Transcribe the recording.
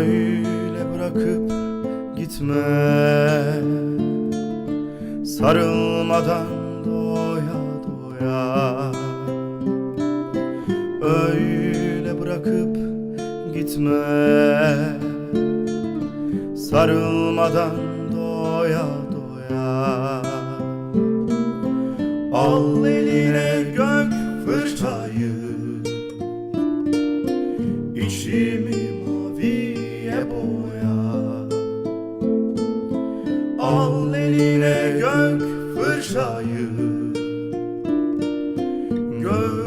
Öyle bırakıp gitme. Sarılmadan doya doya Öyle bırakıp gitme. Sarılmadan doya doya Al eline gök fırçayı İçimi Al eline gök fırçayı. Gök